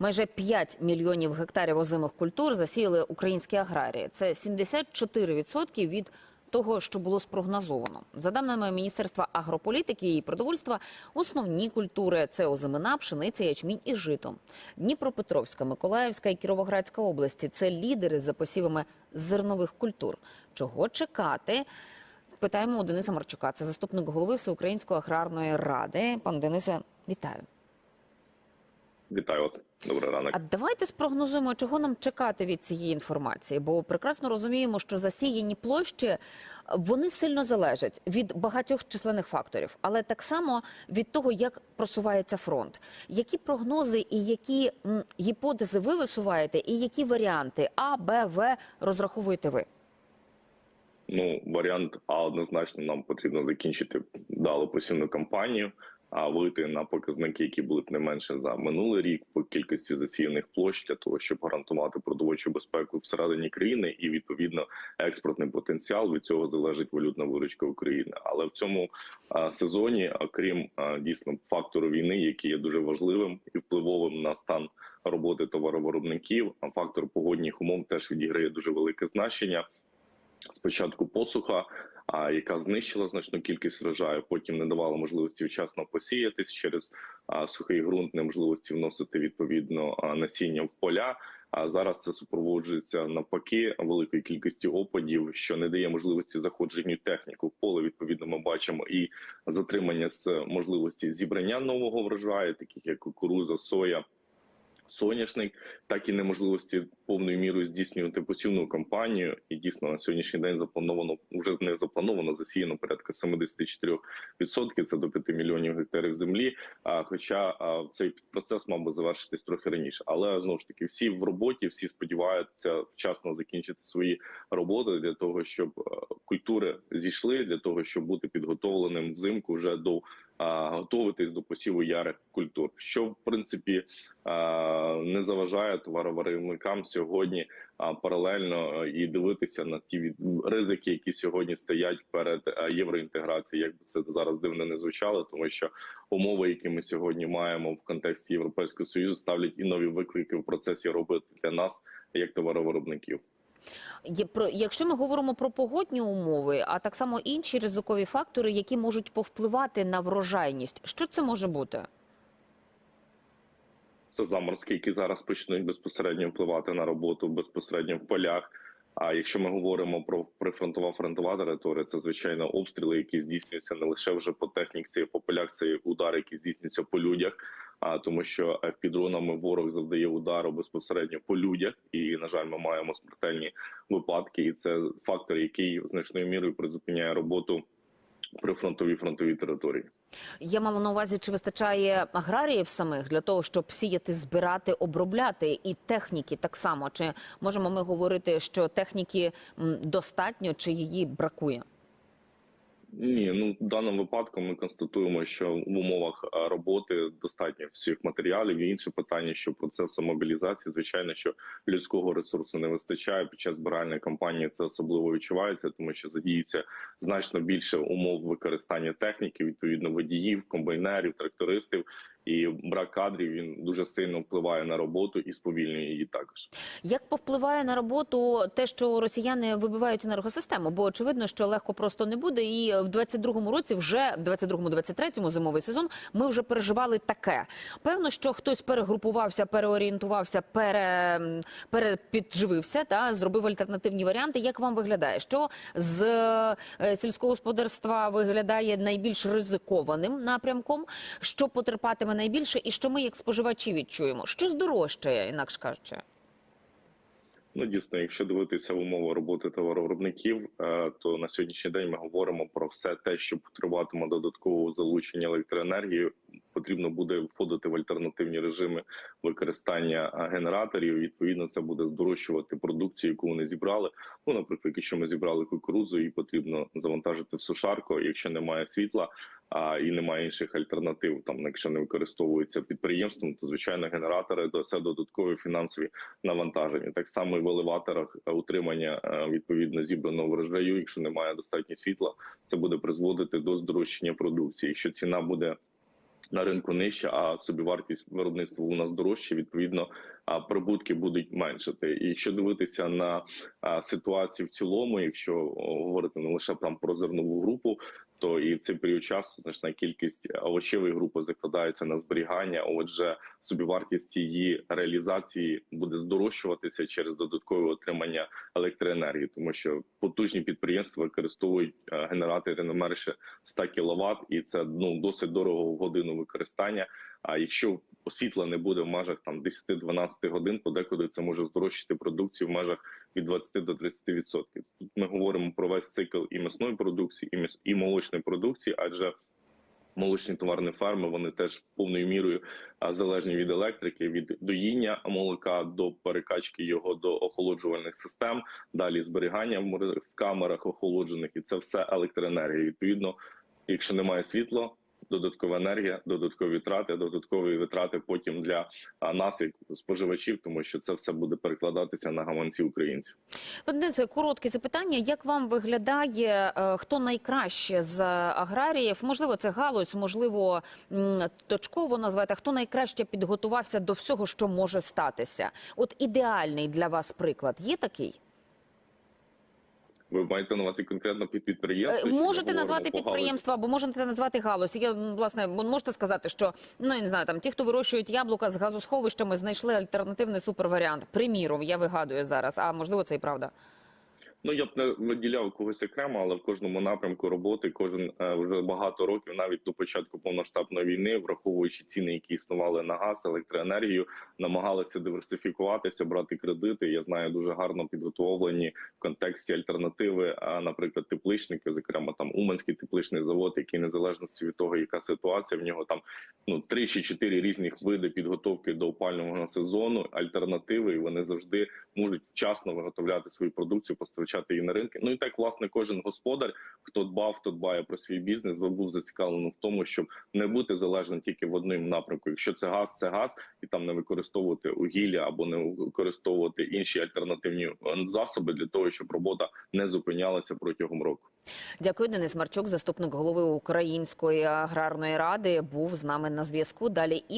Майже 5 мільйонів гектарів озимих культур засіяли українські аграрії. Це 74% від того, що було спрогнозовано. За даними Міністерства агрополітики і продовольства, основні культури це озимина, пшениця, ячмінь і жито. Дніпропетровська, Миколаївська і Кіровоградська області це лідери за посівами зернових культур. Чого чекати? Питаємо у Дениса Марчука. Це заступник голови Всеукраїнської аграрної ради. Пан Денисе, вітаю. Вітаю вас. Добрий ранок. А давайте спрогнозуємо, чого нам чекати від цієї інформації, бо прекрасно розуміємо, що засіяні площі вони сильно залежать від багатьох численних факторів, але так само від того, як просувається фронт. Які прогнози і які гіпотези ви висуваєте, і які варіанти А, Б, В розраховуєте ви? Ну, варіант А однозначно нам потрібно закінчити дало посівну кампанію, а вийти на показники, які були б не менше за минулий рік по кількості засіяних площ для того, щоб гарантувати продовольчу безпеку всередині країни і відповідно експортний потенціал. Від цього залежить валютна виручка України. Але в цьому сезоні, окрім дійсно фактору війни, який є дуже важливим і впливовим на стан роботи товаровиробників, фактор погодних умов теж відіграє дуже велике значення. Спочатку посуха, а яка знищила значну кількість врожаю, потім не давала можливості вчасно посіятись через сухий ґрунт, неможливості вносити відповідно насіння в поля. А зараз це супроводжується навпаки великою кількістю опадів, що не дає можливості заходженню техніку в поле. Відповідно, ми бачимо і затримання з можливості зібрання нового врожаю, таких як кукуруза, соя. Соняшник, так і неможливості повною мірою здійснювати посівну кампанію. І дійсно на сьогоднішній день заплановано вже не заплановано засіяно порядка 74%, Це до 5 мільйонів гектарів землі. А хоча цей процес мав би завершитись трохи раніше, але знову ж таки всі в роботі, всі сподіваються вчасно закінчити свої роботи для того, щоб е, культури зійшли, для того, щоб бути підготовленим взимку вже до готуватись до посіву ярих культур, що в принципі не заважає товаровиробникам сьогодні паралельно і дивитися на ті ризики, які сьогодні стоять перед євроінтеграцією. Як би це зараз дивно не звучало, тому що умови, які ми сьогодні маємо в контексті Європейського союзу, ставлять і нові виклики в процесі роботи для нас як товаровиробників. Якщо ми говоримо про погодні умови, а так само інші ризикові фактори, які можуть повпливати на врожайність, що це може бути? це заморозки, які зараз почнуть безпосередньо впливати на роботу безпосередньо в полях. А якщо ми говоримо про прифронтова фронтова територія, це звичайно обстріли, які здійснюються не лише вже по техніці, по полях, це удари, які здійснюються по людях. А тому, що під дронами ворог завдає удару безпосередньо по людях, і на жаль, ми маємо смертельні випадки, і це фактор, який значною мірою призупиняє роботу при фронтовій фронтовій території. Я мала на увазі, чи вистачає аграріїв самих для того, щоб сіяти, збирати, обробляти, і техніки так само. Чи можемо ми говорити, що техніки достатньо, чи її бракує? Ні, ну в даному випадку ми констатуємо, що в умовах роботи достатньо всіх матеріалів. І інше питання, що процесу мобілізації, звичайно, що людського ресурсу не вистачає під час збиральної кампанії. Це особливо відчувається, тому що задіються значно більше умов використання техніки, відповідно водіїв, комбайнерів, трактористів. І брак кадрів він дуже сильно впливає на роботу і сповільнює її також. Як повпливає на роботу те, що росіяни вибивають енергосистему? Бо очевидно, що легко просто не буде. І в 22-му році, вже в 22-23 зимовий сезон, ми вже переживали таке. Певно, що хтось перегрупувався, переорієнтувався, пере, перепідживився та зробив альтернативні варіанти. Як вам виглядає? Що з е, сільського господарства виглядає найбільш ризикованим напрямком? Що потерпатиме найбільше, і що ми, як споживачі, відчуємо? Що здорожчає, інакше кажучи? Ну, дійсно, якщо дивитися в умови роботи товаровиробників, е, то на сьогоднішній день ми говоримо про все те, що потребуватиме додаткового залучення електроенергії. Потрібно буде входити в альтернативні режими використання генераторів. Відповідно, це буде здорожчувати продукцію, яку вони зібрали. Ну, наприклад, якщо ми зібрали кукурудзу, її потрібно завантажити в сушарку. Якщо немає світла а і немає інших альтернатив, там якщо не використовується підприємством, то звичайно генератори до це додаткові фінансові навантаження. Так само і в елеваторах утримання е, відповідно зібраного врожаю. Якщо немає достатньо світла, це буде призводити до здорожчання продукції. Якщо ціна буде на ринку нижча, а собівартість виробництва у нас дорожча. Відповідно, а, прибутки будуть меншати. І якщо дивитися на ситуацію в цілому, якщо говорити не лише там про зернову групу, то і в цей період часу значна кількість овочевої групи закладається на зберігання. Отже, собівартість її реалізації буде здорожчуватися через додаткове отримання електроенергії, тому що потужні підприємства використовують е, генератори не менше 100 кВт, і це ну досить дорого в годину використання. А якщо світла не буде в межах там 10-12 годин, подекуди це може здорожчати продукцію в межах від 20 до 30 відсотків. Тут ми говоримо про весь цикл і м'ясної продукції, і молочної продукції, адже молочні товарні ферми вони теж повною мірою залежні від електрики, від доїння молока до перекачки його до охолоджувальних систем, далі зберігання в камерах охолоджених, і це все електроенергія. Відповідно, якщо немає світла. Додаткова енергія, додаткові витрати, додаткові витрати потім для нас, як споживачів, тому що це все буде перекладатися на гаманці українців. Денисе, коротке запитання. Як вам виглядає, е, хто найкраще з аграріїв? Можливо, це галузь, можливо, точково назвати. Хто найкраще підготувався до всього, що може статися? От ідеальний для вас приклад є такий? Ви маєте на увазі конкретно під Е, підприємство? Можете назвати підприємство або можете назвати галузь. Я власне можете сказати, що ну я не знаю, там ті, хто вирощують яблука з газосховищами, знайшли альтернативний суперваріант. Приміром, я вигадую зараз. А можливо, це і правда. Ну я б не виділяв когось окремо, але в кожному напрямку роботи кожен е, вже багато років, навіть до початку повноштабної війни, враховуючи ціни, які існували на газ, електроенергію, намагалися диверсифікуватися, брати кредити. Я знаю дуже гарно підготовлені в контексті альтернативи. А наприклад, тепличники, зокрема там Уманський тепличний завод, який незалежності від того, яка ситуація в нього там ну три чи чотири різних види підготовки до опалювального сезону, альтернативи, і вони завжди можуть вчасно виготовляти свою продукцію, постачати її на ринки. Ну і так, власне, кожен господар, хто дбав, хто дбає про свій бізнес, був зацікавлений в тому, щоб не бути залежним тільки в одному напрямку. Якщо це газ, це газ, і там не використовувати угілля або не використовувати інші альтернативні е, засоби для того, щоб робота не зупинялася протягом року. Дякую, Денис Марчук, заступник голови Української аграрної ради, був з нами на зв'язку. Далі Ігор.